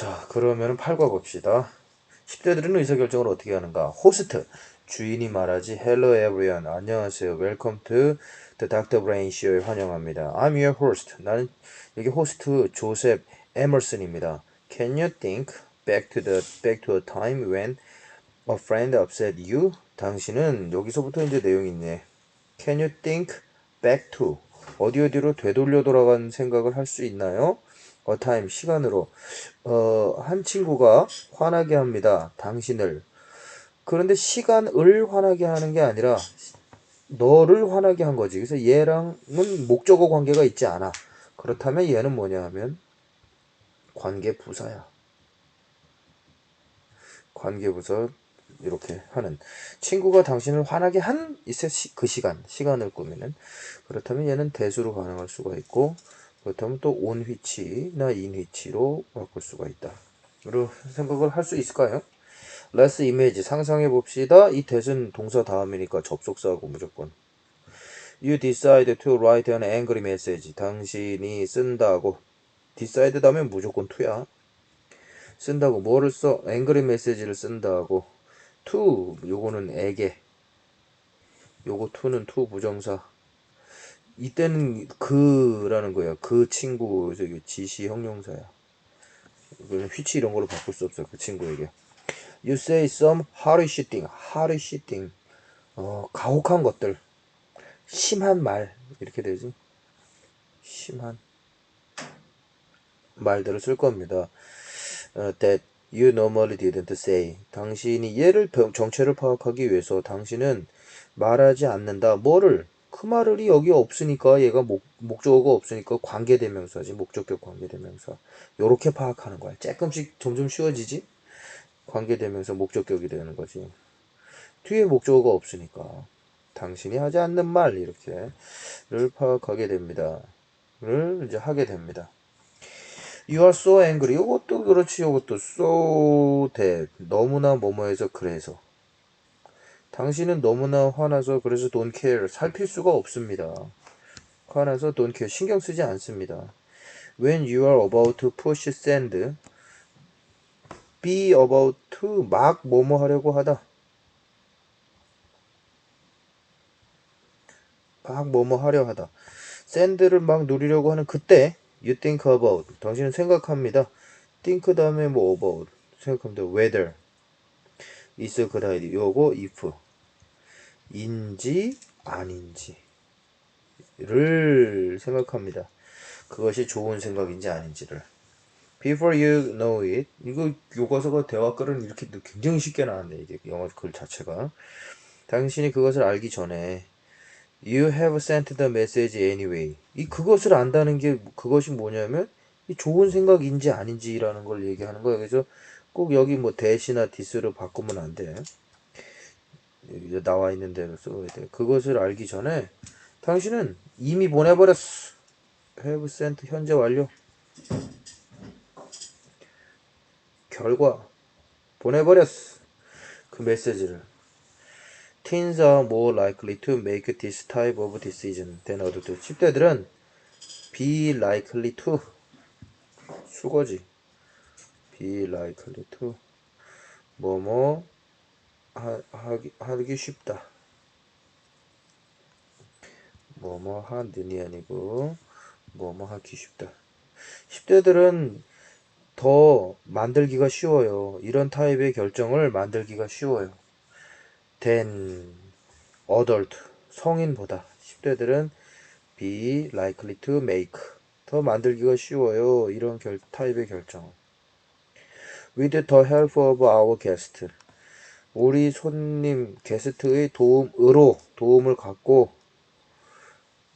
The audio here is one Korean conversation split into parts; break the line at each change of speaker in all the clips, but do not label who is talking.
자, 그러면 8과 봅시다. 10대들은 의사결정을 어떻게 하는가? 호스트, 주인이 말하지 Hello everyone, 안녕하세요. Welcome to the Dr. Brain Show에 환영합니다. I'm your host. 나는 여기 호스트 조셉 에머슨입니다. Can you think back to the back to a time when a friend upset you? 당신은 여기서부터 이제 내용이 있네. Can you think back to 어디 어디로 되돌려 돌아간 생각을 할 수 있나요? A time 시간으로 어, 한 친구가 화나게 합니다. 당신을. 그런데 시간을 화나게 하는 게 아니라 너를 화나게 한 거지. 그래서 얘랑은 목적어 관계가 있지 않아. 그렇다면 얘는 뭐냐 하면 관계 부사야. 관계 부사 이렇게 하는 친구가 당신을 화나게 한 그 시간 시간을 꾸미는 그렇다면 얘는 대수로 반응할 수가 있고 그렇다면 또온 휘치나 인 휘치로 바꿀 수가 있다. 로 생각을 할 수 있을까요? 레스 이미지 상상해 봅시다. 이 대은 동사 다음이니까 접속사하고 무조건. You decide to write an angry message. 당신이 쓴다고. decide 다음에 무조건 to야. 쓴다고 뭐를 써? angry message를 쓴다고. to 요거는 에게. 요거 to는 to 부정사. 이때는 그라는 거야. 그 친구 저기 지시 형용사야. 그냥 휘치 이런 걸로 바꿀 수 없어. 그 친구에게. You say some harsh thing. harsh thing. 어, 가혹한 것들. 심한 말. 이렇게 되지. 심한 말들을 쓸 겁니다. 어, that you normally didn't say. 당신이 얘를 병- 정체를 파악하기 위해서 당신은 말하지 않는다. 뭐를? 그 말이 여기 없으니까 얘가 목, 목적어가 없으니까 관계대명사지. 목적격 관계대명사. 요렇게 파악하는 거야. 조금씩 점점 쉬워지지? 관계대명사 목적격이 되는 거지. 뒤에 목적어가 없으니까. 당신이 하지 않는 말 이렇게를 파악하게 됩니다. 를 이제 하게 됩니다. You are so angry. 이것도 그렇지. 이것도 so that. 너무나 뭐뭐해서 그래서. 당신은 너무나 화나서 그래서 don't care. 살필 수가 없습니다. 화나서 don't care. 신경 쓰지 않습니다. When you are about to push sand. be about to 막 뭐뭐 하려고 하다. 막 뭐뭐 하려 하다. 샌드를 막 누리려고 하는 그때 you think about 당신은 생각합니다. think 다음에 뭐 about 생각합니다. whether good idea. 요거 if 인지 아닌지를 생각합니다. 그것이 좋은 생각인지 아닌지를. Before you know it. 이거 교과서가 대화글은 이렇게 굉장히 쉽게 나왔네. 이게 영어 글 자체가. 당신이 그것을 알기 전에 You have sent the message anyway. 이 그것을 안다는 게 그것이 뭐냐면 이 좋은 생각인지 아닌지라는 걸 얘기하는 거예요. 그래서 꼭 여기 뭐 대시나 디스로 바꾸면 안 돼. 여기 나와 있는 대로 써야 돼. 그것을 알기 전에 당신은 이미 보내버렸어. have sent 현재 완료. 결과 보내버렸어. 그 메시지를. Teens are more likely to make this type of decision than adults. 10대들은 be likely to 수거지. Be likely to 뭐뭐 하, 하기, 하기 쉽다. 뭐뭐 하느니 아니고 뭐뭐 하기 쉽다. 10대들은 더 만들기가 쉬워요. 이런 타입의 결정을 만들기가 쉬워요. than adult 성인보다 10대들은 be likely to make 더 만들기가 쉬워요. 이런 결, 타입의 결정. With the help of our guest 우리 손님 게스트의 도움으로 도움을 갖고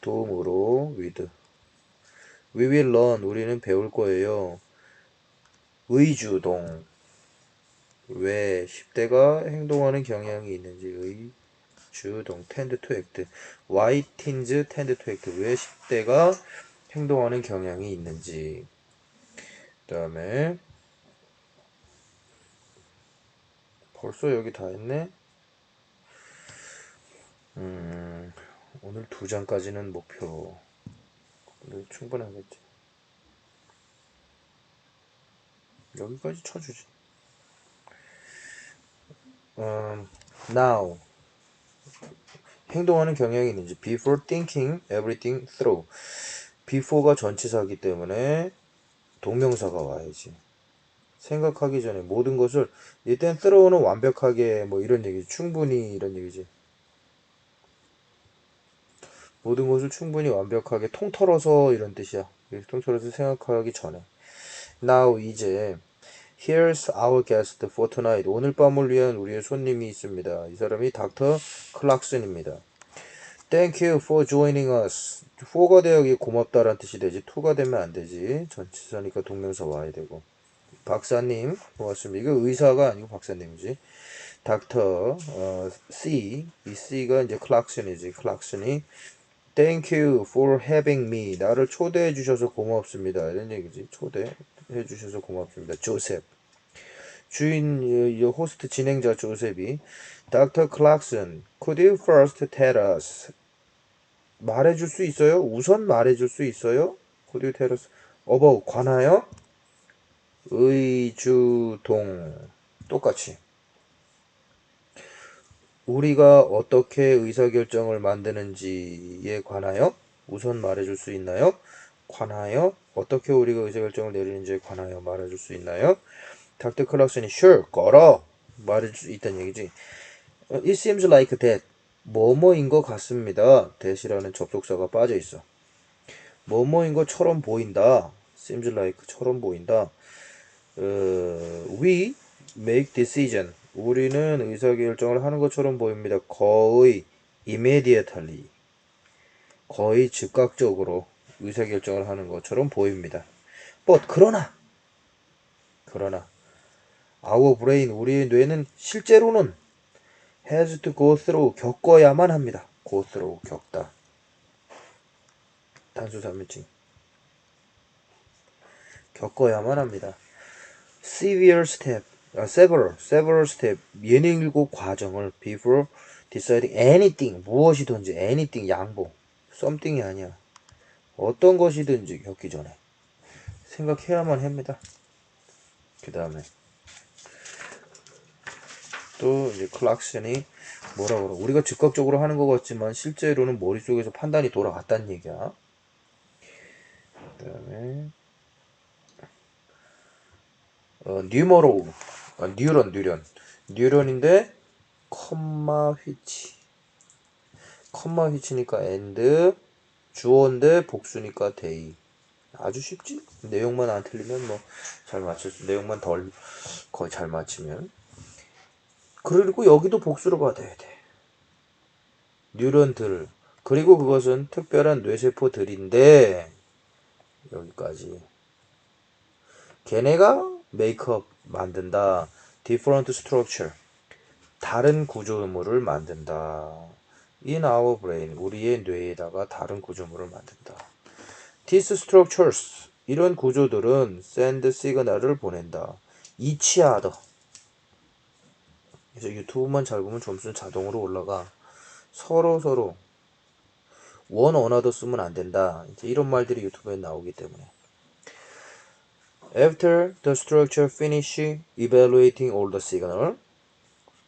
도움으로 with. We will learn. 우리는 배울 거예요. 의주동. 왜 10대가 행동하는 경향이 있는지. 의주동. tend to act. Why teens tend to act. 왜 10대가 행동하는 경향이 있는지. 그 다음에 벌써 여기 다 했네? 음 오늘 두 장까지는 목표. 근데 충분하겠지. 여기까지 쳐주지. 음, now. 행동하는 경향이 있는지 before thinking everything through. before가 전치사기 때문에 동명사가 와야지. 생각하기 전에 모든 것을 일단 throw는 완벽하게 뭐 이런 얘기지. 충분히 이런 얘기지. 모든 것을 충분히 완벽하게 통털어서 이런 뜻이야. 통털어서 생각하기 전에. Now 이제 Here's our guest for tonight. 오늘 밤을 위한 우리의 손님이 있습니다. 이 사람이 닥터 클락슨입니다. Thank you for joining us. for가 되어 여기 고맙다라는 뜻이 되지. to가 되면 안 되지. 전치사니까 동명사 와야 되고. 박사님 고맙습니다. 이거 의사가 아니고 박사님이지. 닥터 어, C 이 C가 이제 클락슨이지. 클락슨이 Thank you for having me. 나를 초대해 주셔서 고맙습니다. 이런 얘기지. 초대해 주셔서 고맙습니다. 조셉. 주인 이, 이 호스트 진행자 조셉이 Dr. Clarkson, could you first tell us? 말해줄 수 있어요? 우선 말해줄 수 있어요? Could you tell us? about 관하여 의주동 똑같이 우리가 어떻게 의사결정을 만드는지에 관하여 우선 말해줄 수 있나요? 관하여 어떻게 우리가 의사결정을 내리는지에 관하여 말해줄 수 있나요? 닥터 클락슨이 sure 걸어 말해줄 수 있다는 얘기지. 어, It seems like that 뭐뭐인 것 같습니다. that이라는 접속사가 빠져 있어. 뭐뭐인 것처럼 보인다. seems like처럼 보인다. 어, we make decision. 우리는 의사결정을 하는 것처럼 보입니다. 거의 immediately. 거의 즉각적으로 의사결정을 하는 것처럼 보입니다. but 그러나 그러나 our brain 우리의 뇌는 실제로는 has to go through 겪어야만 합니다. go through 겪다. 단수 삼일칭 겪어야만 합니다. Severe step, 아, several, several step, 예능 일곱 과정을 before deciding anything, 무엇이든지 anything 양보, something이 아니야. 어떤 것이든지 겪기 전에 생각해야만 합니다. 그 다음에 또 이제 클락슨이 뭐라 그러? 우리가 즉각적으로 하는 것 같지만 실제로는 머릿속에서 판단이 돌아갔다는 얘기야. 그 다음에 어, 뉴머로 아, 뉴런 뉴런 뉴런인데 컴마 휘치. 컴마 휘치니까 엔드 주어인데 복수니까 데이. 아주 쉽지? 내용만 안 틀리면 뭐 잘 맞출 수 내용만 덜 거의 잘 맞추면. 그리고 여기도 복수로 받아야 돼. 뉴런들. 그리고 그것은 특별한 뇌세포들인데 여기까지. 걔네가 메이크업 만든다. different structure 다른 구조물을 만든다. in our brain 우리의 뇌에다가 다른 구조물을 만든다. These structures 이런 구조들은 send signal을 보낸다. other 그래서 유튜브만 잘 보면 점수는 자동으로 올라가. 서로 서로 원 언어도 쓰면 안 된다. 이제 이런 말들이 유튜브에 나오기 때문에. After the structure finish evaluating all the signal.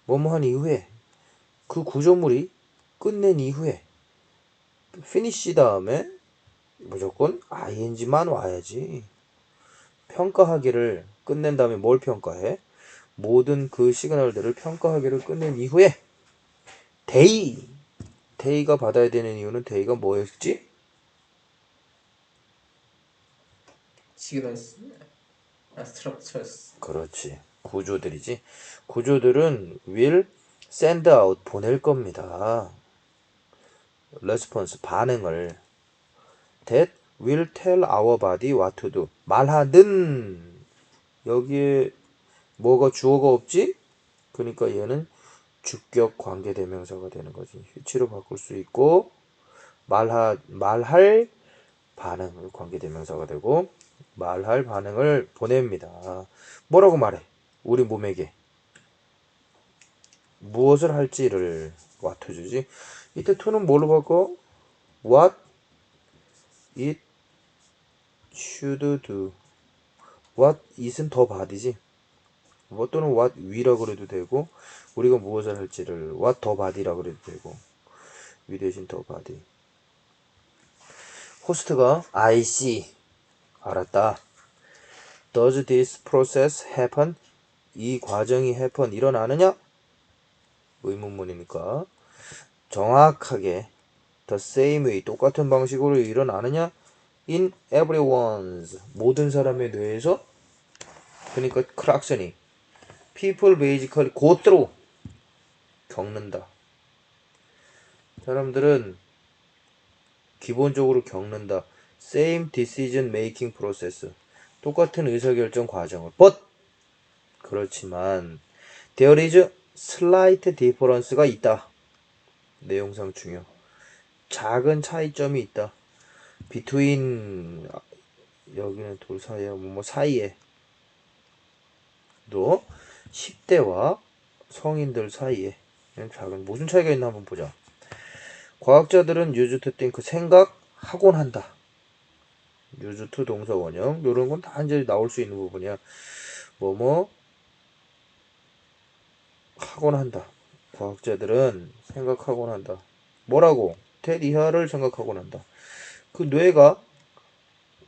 뭐뭐한 이후에 그 구조물이 끝낸 이후에 finish 다음에 무조건 ing만 와야지. 평가하기를 끝낸 다음에 뭘 평가해? 모든 그 시그널들을 평가하기를 끝낸 이후에 데이 데이가 받아야 되는 이유는 데이가 뭐였지?
시그널 스트럭처스
그렇지. 구조들이지. 구조들은 will send out 보낼 겁니다. response 반응을 that will tell our body what to do 말하든 여기에 뭐가 주어가 없지? 그러니까 얘는 주격 관계 대명사가 되는 거지. 휘치로 바꿀 수 있고 말하 말할 반응을 관계 대명사가 되고 말할 반응을 보냅니다. 뭐라고 말해? 우리 몸에게 무엇을 할지를 what 주지. 이때 to는 뭘로 바꿔? what it should do. what is은 더 body지. 뭐 또는 what we라 그래도 되고 우리가 무엇을 할지를 what 더 body라 그래도 되고 we 대신 더 body. 호스트가 I see 알았다. Does this process happen? 이 과정이 happen 일어나느냐? 의문문이니까 정확하게 the same way 똑같은 방식으로 일어나느냐? in everyone's 모든 사람의 뇌에서 그러니까 크락슨이 people basically 곧대로 겪는다. 사람들은 기본적으로 겪는다. Same decision making process 똑같은 의사결정 과정을 but 그렇지만 there is slight difference가 있다. 내용상 중요. 작은 차이점이 있다. between 여기는 돌 사이에 뭐 사이에 또 10대와 성인들 사이에 작은 무슨 차이가 있나 한번 보자. 과학자들은 use to think 생각하곤 한다. To 동사 원형 이런 건 다 이제 나올 수 있는 부분이야. 뭐뭐 하곤 한다. 과학자들은 생각하곤 한다. 뭐라고? 테디하를 생각하곤 한다. 그 뇌가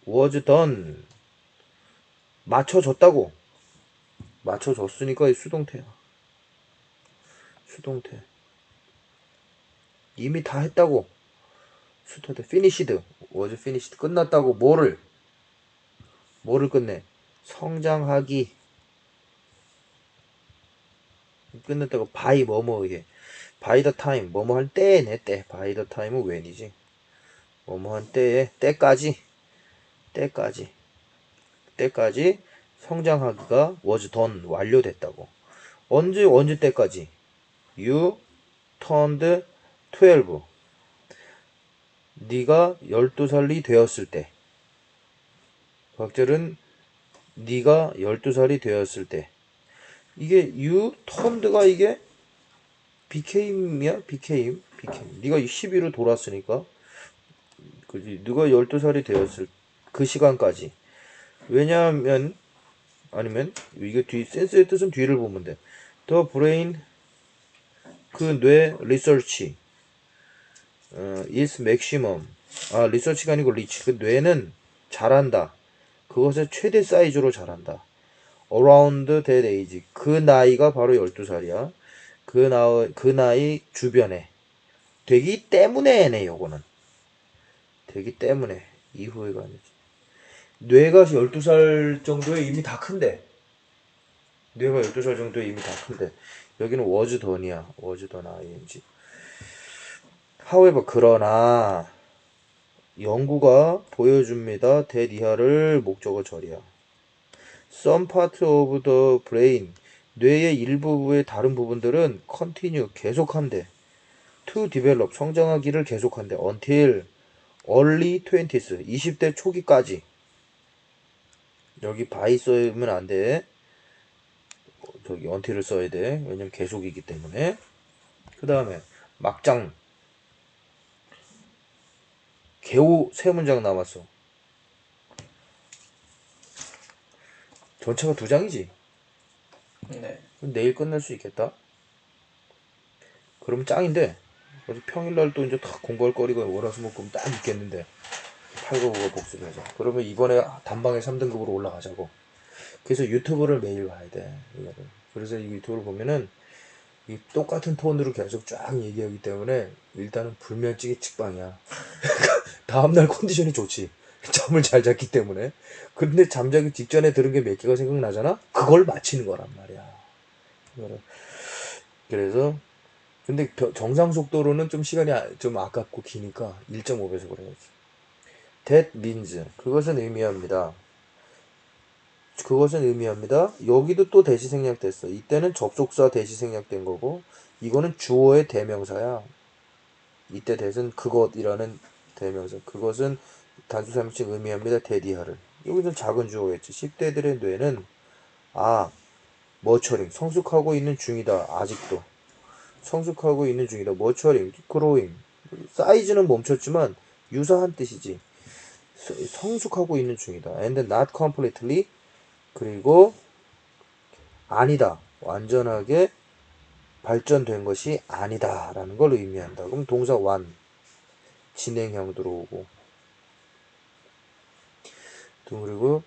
was done 맞춰졌다고 맞춰졌으니까 이 수동태야 수동태 이미 다 했다고 수동태 finished was finished 끝났다고 뭐를 뭐를 끝내? 성장하기. 끝났다고 by 뭐뭐 의해 by the time 뭐뭐 할 때에 내때. by the time은 when이지. 뭐뭐 한 때에 때까지 때까지 때까지 성장하기가 was done 완료됐다고. 언제 언제 때까지? you turned 12 네가 12살이 되었을 때. 과학자는 네가 12살이 되었을 때. 이게 you turned가 이게 became이야? became became 네가 12로 돌았으니까 그지? 누가 12살이 되었을 그 시간까지. 왜냐하면 아니면 이게 뒤 센스의 뜻은 뒤를 보면 돼. The brain 그뇌 리서치 어, is maximum. 아 리서치가 아니고 리치 그 뇌는 잘한다. 그것의 최대 사이즈로 잘한다. around that age. 그 나이가 바로 12살이야. 그, 나, 그 나이 주변에. 되기 때문에네 요거는. 되기 때문에. 이후에가 아니지. 뇌가 12살 정도에 이미 다 큰데. 뇌가 12살 정도에 이미 다 큰데. 여기는 was done ing however 그러나 연구가 보여줍니다 대디하를 목적어 절이야 some part of the brain 뇌의 일부의 다른 부분들은 continue 계속한대 to develop 성장하기를 계속한대 until early 20s 20대 초기까지 여기 by 써면 안 돼. 저기 until을 써야 돼. 왜냐면 계속이기 때문에. 그 다음에 막장 개우 세 문장 남았어. 전체가 두 장이지.
네.
내일 끝낼 수 있겠다. 그럼 짱인데. 그래서 평일날 또 이제 다 공부할 거리가 월화수목금 딱 있겠는데. 8급으로 복습을 하자. 그러면 이번에 단방에 3등급으로 올라가자고. 그래서 유튜브를 매일 봐야 돼. 이거를. 그래서 이 유튜브를 보면은 이 똑같은 톤으로 계속 쫙 얘기하기 때문에 일단은 불면증이 직방이야. 다음날 컨디션이 좋지. 잠을 잘 잤기 때문에. 근데 잠자기 직전에 들은 게 몇 개가 생각나잖아? 그걸 맞히는 거란 말이야. 그래서 근데 벼- 정상 속도로는 좀 시간이 아- 좀 아깝고 기니까 1.5배속으로 해야지. that means 그것은 의미합니다. 그것은 의미합니다. 여기도 또 대시 생략됐어. 이때는 접속사 대시 생략된 거고 이거는 주어의 대명사야. 이때 대신 그것이라는 대명사. 그것은 단수 삼식 의미합니다. 대디하를. 여기서 작은 주어겠지. 10대들의 뇌는 아 머처링 성숙하고 있는 중이다. 아직도 성숙하고 있는 중이다. 머처링, 그로잉 사이즈는 멈췄지만 유사한 뜻이지. 서- 성숙하고 있는 중이다. And not completely 그리고 아니다. 완전하게 발전된 것이 아니다 라는 걸 의미한다. 그럼 동사 완 진행형 들어오고. 또 그리고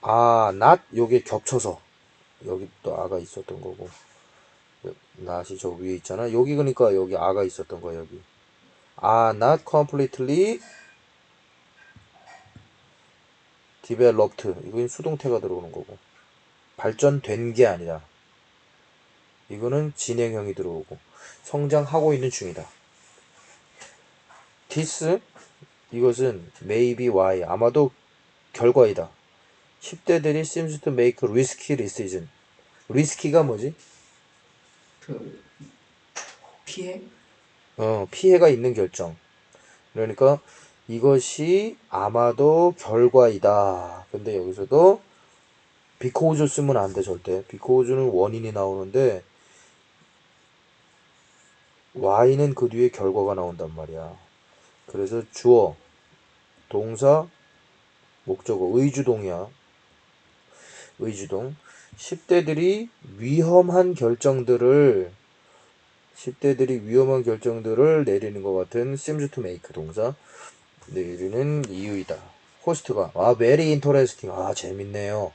아, not 요게 겹쳐서. 여기 또 아가 있었던 거고. not이 저 위에 있잖아. 여기 그러니까 여기 아가 있었던 거야 여기. are not completely developed. 이건 수동태가 들어오는 거고. 발전된 게 아니라. 이거는 진행형이 들어오고. 성장하고 있는 중이다. This 이것은 maybe why 아마도 결과이다. 10대들이 seems to make risky decision. 리스키가 뭐지?
그 피해?
어, 피해가 있는 결정. 그러니까 이것이 아마도 결과이다. 근데 여기서도 because 쓰면 안 돼, 절대. because는 원인이 나오는데 y는 그 뒤에 결과가 나온단 말이야. 그래서 주어, 동사, 목적어, 의주동이야. 의주동. 10대들이 위험한 결정들을 10대들이 위험한 결정들을 내리는 것 같은 seems to make 동사 내리는 이유이다. 호스트가 아 very interesting 아 재밌네요.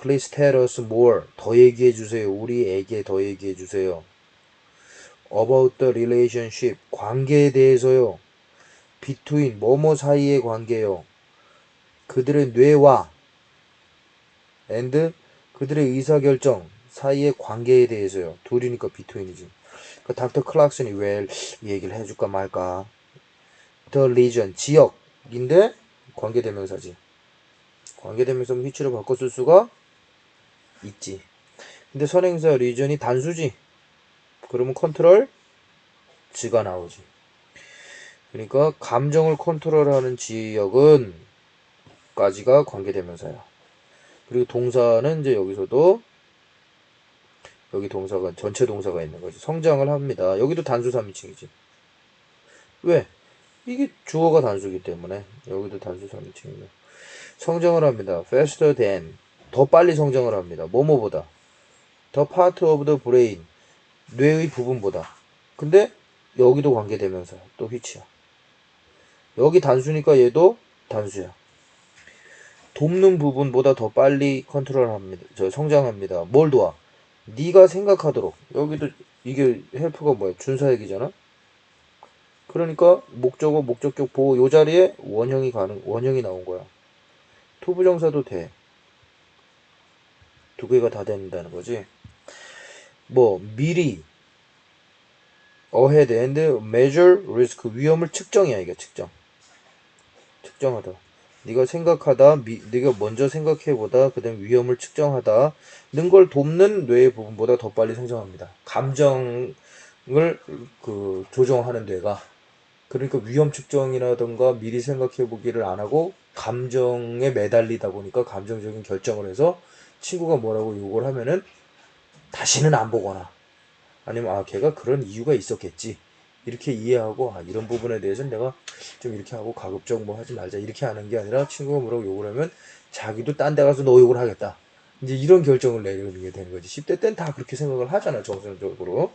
Please tell us more 더 얘기해 주세요. 우리에게 더 얘기해 주세요. About the relationship 관계에 대해서요. Between 뭐뭐 사이의 관계요. 그들의 뇌와 and 그들의 의사결정 사이의 관계에 대해서요. 둘이니까 between이지. 그 닥터 클락슨이 왜이 얘기를 해줄까 말까. The region 지역인데 관계대명사지. 관계대명사면 위치를 바꿔 쓸 수가 있지. 근데 선행사 region이 단수지. 그러면 컨트롤 즈가 나오지. 그러니까 감정을 컨트롤하는 지역은 까지가 관계대명사야. 그리고 동사는 이제 여기서도 여기 동사가 전체 동사가 있는 거지. 성장을 합니다. 여기도 단수 3인칭이지. 왜? 이게 주어가 단수기 때문에 여기도 단수 3인칭이고 성장을 합니다. faster than 더 빨리 성장을 합니다. 뭐뭐보다 the part of the brain 뇌의 부분보다. 근데 여기도 관계대명사 또 which야. 여기 단수니까 얘도 단수야. 돕는 부분보다 더 빨리 컨트롤합니다. 저 성장합니다. 뭘 도와? 네가 생각하도록. 여기도 이게 헬프가 뭐야? 준사역이잖아. 그러니까 목적어, 목적격 보호 요 자리에 원형이 가는 원형이 나온 거야. 투부정사도 돼. 두 개가 다 된다는 거지. 뭐 미리 ahead and measure risk 위험을 측정이야 이게 측정. 측정하다. 네가 생각하다, 미, 네가 먼저 생각해보다, 그다음 위험을 측정하다, 는걸 돕는 뇌의 부분보다 더 빨리 성장합니다. 감정을 그 조정하는 뇌가 그러니까 위험 측정이라던가 미리 생각해보기를 안 하고 감정에 매달리다 보니까 감정적인 결정을 해서 친구가 뭐라고 욕을 하면은 다시는 안 보거나 아니면 아 걔가 그런 이유가 있었겠지 이렇게 이해하고 아 이런 부분에 대해서는 내가 좀 이렇게 하고 가급적 뭐 하지 말자 이렇게 하는 게 아니라 친구가 뭐라고 욕을 하면 자기도 딴 데 가서 너 욕을 하겠다. 이제 이런 결정을 내리는 게 되는 거지. 10대 땐 다 그렇게 생각을 하잖아 정서적으로.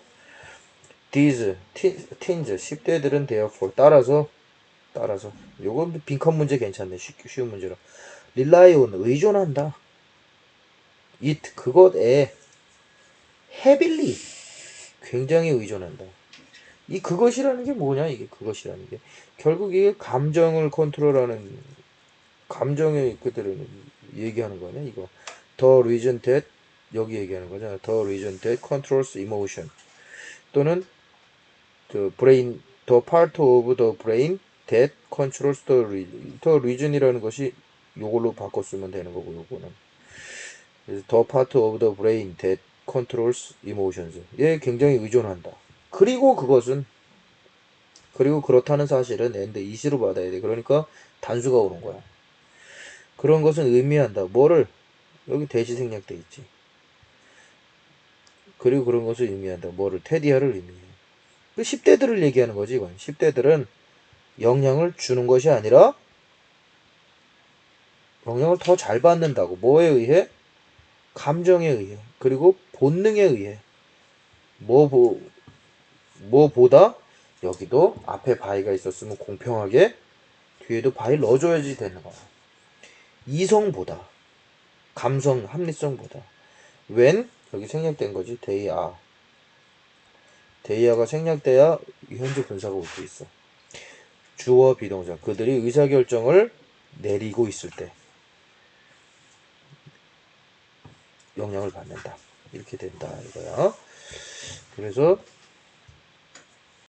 These teens 10대들은 therefore 따라서 따라서. 요건 빈칸 문제 괜찮네 쉬, 쉬운 문제로. rely on 의존한다. it 그것에 heavily 굉장히 의존한다 이 그것이라는 게 뭐냐 이게 그것이라는 게 결국 이게 감정을 컨트롤하는 감정의 그들은 얘기하는 거냐 이거 the reason that 여기 얘기하는 거잖아 the reason that controls emotion 또는 the brain the part of the brain that controls the reason the reason이라는 것이 요걸로 바꿔 쓰면 되는 거고 요거는 그래서 the part of the brain that controls emotions 얘 굉장히 의존한다 그리고 그것은 그리고 그렇다는 사실은 and 이시로 받아야 돼. 그러니까 단수가 오는 거야. 그런 것은 의미한다. 뭐를 여기 대시 생략돼 있지. 그리고 그런 것을 의미한다. 뭐를 테디아를 의미해. 그 10대들을 얘기하는 거지 이건. 10대들은 영향을 주는 것이 아니라 영향을 더 잘 받는다고. 뭐에 의해? 감정에 의해. 그리고 본능에 의해. 뭐, 보, 뭐보다 여기도 앞에 바위가 있었으면 공평하게 뒤에도 바위 넣어줘야지 되는 거야. 이성보다. 감성, 합리성보다. when 여기 생략된 거지. are. 데이아가 생략돼야 이 현재 분사가 올 수 있어. 주어 비동사 그들이 의사결정을 내리고 있을 때 영향을 받는다. 이렇게 된다 이거야. 그래서